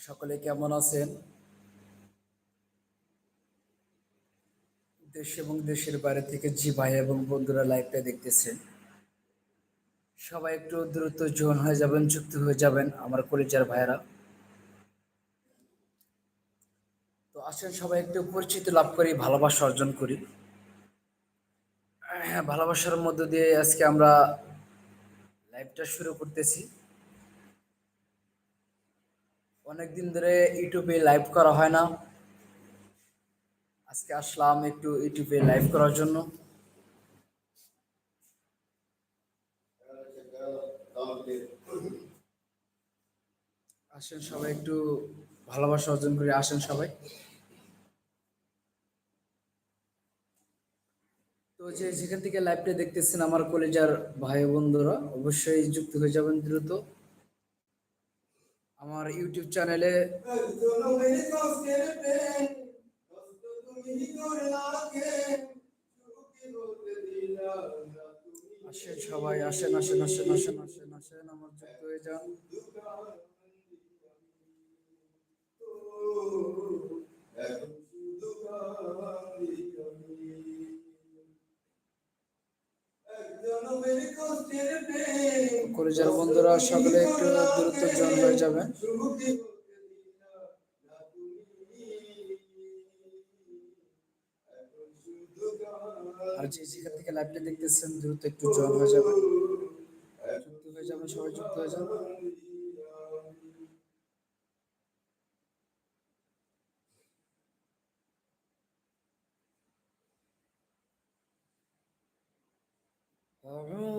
সকলে কেমন আছেন? দেশ এবং দেশের বাইরে থেকে জি ভাই এবং বন্ধুরা লাইভটা দেখতেছেন। সবাই একটু দ্রুত জোন হয়ে যাবেন, যুক্ত হয়ে যাবেন আমার কলেজের ভাইয়েরা। তো আসেন সবাই একটু পরিচিতি লাভ করি, ভালোবাসা অর্জন করি। হ্যাঁ ভালোবাসার মধ্য দিয়ে আজকে আমরা লাইভটা শুরু করতেছি। অনেকদিন ধরে ইউটিউবে লাইভ করা হয় না। আজকে আসলাম একটু ইউটিউবে লাইভ করার জন্য। আসেন সবাই একটু ভালোবাসা অর্জন করে আসেন সবাই। তো যে যেখান থেকে লাইভটা দেখতেছেন আমার কলেজার ভাই বন্ধুরা, অবশ্যই যুক্ত হয়ে যাবেন দ্রুত। আমার ইউটিউব চ্যানেলে আসেন সবাই, আসেন আসেন আসেন আসেন আসেন আসেন, আমার যুক্ত হয়ে যান। কলেজের বন্ধুরা সকলে একটু দ্রুত জয়েন হয়ে যাবেন আর যে যেখান থেকে লাইভটা দেখতেছেন দ্রুত একটু জয়েন হয়ে যাবেন যুক্ত হয়ে যাবেন সবাই যুক্ত হয়ে যাবেন أعوذ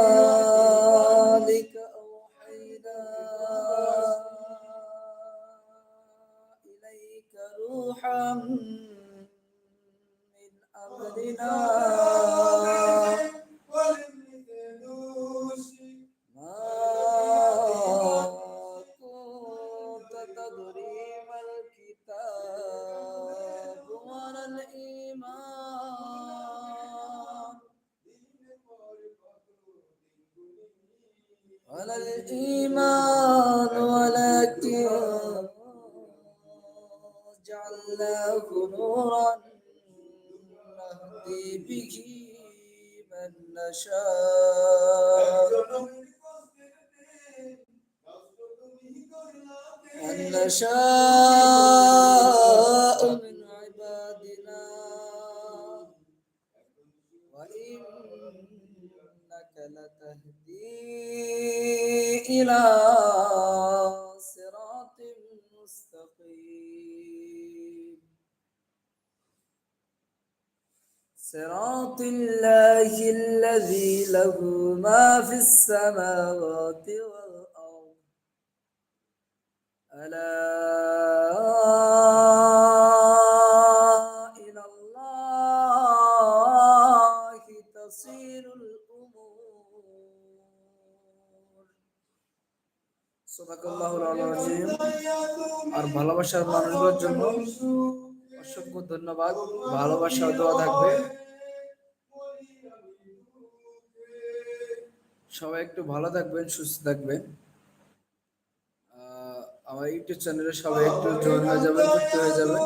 من أمرنا ما كنت تدري ما الكتاب ولا الإيمان ولا الإيمان ولكن جعلناه نورا نهدي به من نشاء. من نشاء من عبادنا. وإنك لتهدي إلى صراط الله الذي له ما في السماوات والأرض ألا إلى الله تصير الأمور صدق الله العظيم আর ভালোবাসার মানুষগুলোর জন্য অসংখ্য ধন্যবাদ। ভালোবাসা দোয়া থাকবে। সবাই একটু ভালো থাকবেন, সুস্থ থাকবেন। আমার ইউটিউব চ্যানেলে সবাই একটু জয়েন হয়ে যাবেন, যুক্ত হয়ে যাবেন।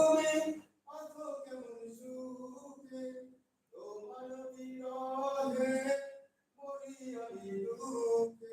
Okay.